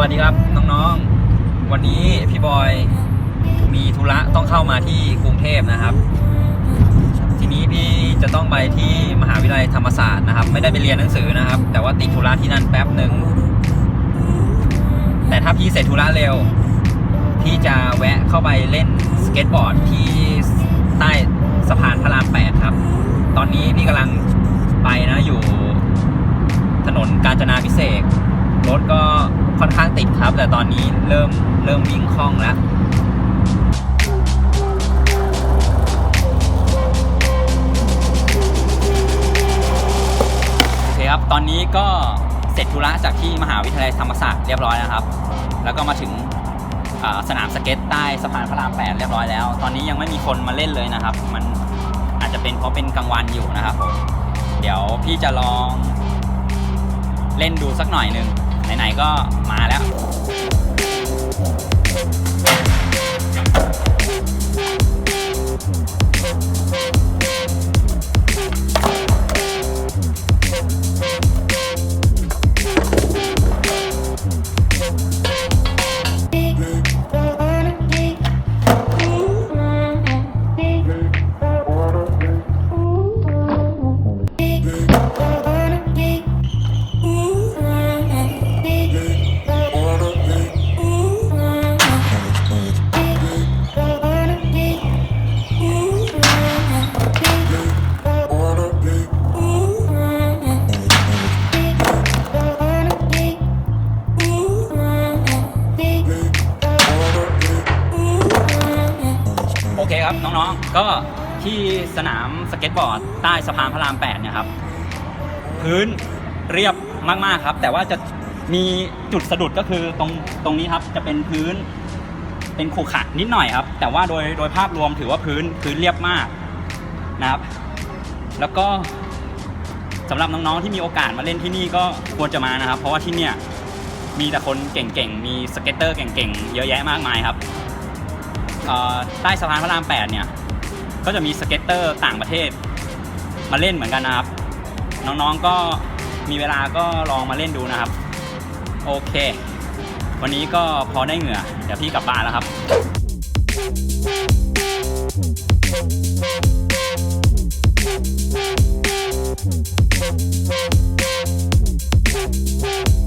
วัสดีครับน้องๆ วันนี้พี่บอยมีธุระต้องเข้ามาที่กรุงเทพนะครับ ทีนี้พี่จะต้องไปที่มหาวิทยาลัยธรรมศาสตร์นะครับ ไม่ได้ไปเรียนหนังสือนะครับ แต่ว่าติดธุระที่นั่นแป๊บหนึ่งแต่ถ้าพี่เสร็จธุระเร็ว พี่จะแวะเข้าไปเล่นสเก็ตบอร์ดที่ใต้สะพานพระรามแปดครับ ตอนนี้พี่กำลังไปนะอยู่ถนนกาญจนาพิเศษกรถก็ ค่อนข้างติดครับ แต่ตอนนี้เริ่มเริ่มวิ่งคล่องแล้วโอเคครับ ตอนนี้ก็เสร็จธุระจากที่มหาวิทยาลัยธรรมศาสตร์เรียบร้อยนะครับ แล้วก็มาถึงสนามสเก็ตใต้สะพานพระรามแปดเรียบร้อยแล้ว ตอนนี้ยังไม่มีคนมาเล่นเลยนะครับ มันอาจจะเป็นเพราะเป็นกลางวันอยู่นะครับผม เดี๋ยวพี่จะลองเล่นดูสักหน่อยหนึ่ง ไหนๆก็มาแล้ว ครับน้องๆ ก็ที่สนามสเก็ตบอร์ดใต้สะพานพระราม8เนี่ยครับพื้นเรียบมากๆครับ แต่ว่าจะมีจุดสะดุดก็คือตรงตรงนี้ครับจะเป็นพื้นเป็นขรุขระนิดหน่อยครับ แต่ว่าโดยโดยภาพรวมถือว่าพื้นพื้นเรียบมากนะครับ แล้วก็สำหรับน้องๆที่มีโอกาสมาเล่นที่นี่ก็ควรจะมานะครับ เพราะว่าที่เนี่ยมีแต่คนเก่งๆ มีสเก็ตเตอร์เก่งๆ เยอะแยะมากมายครับ ใต้สะพานพระราม8เนี่ย ก็จะมีสเก็ตเตอร์ต่างประเทศ มาเล่นเหมือนกันนะครับ น้องๆก็มีเวลาก็ลองมาเล่นดูนะครับ โอเค วันนี้ก็พอได้เหงื่อ เดี๋ยวพี่กลับบ้านแล้วครับ Thank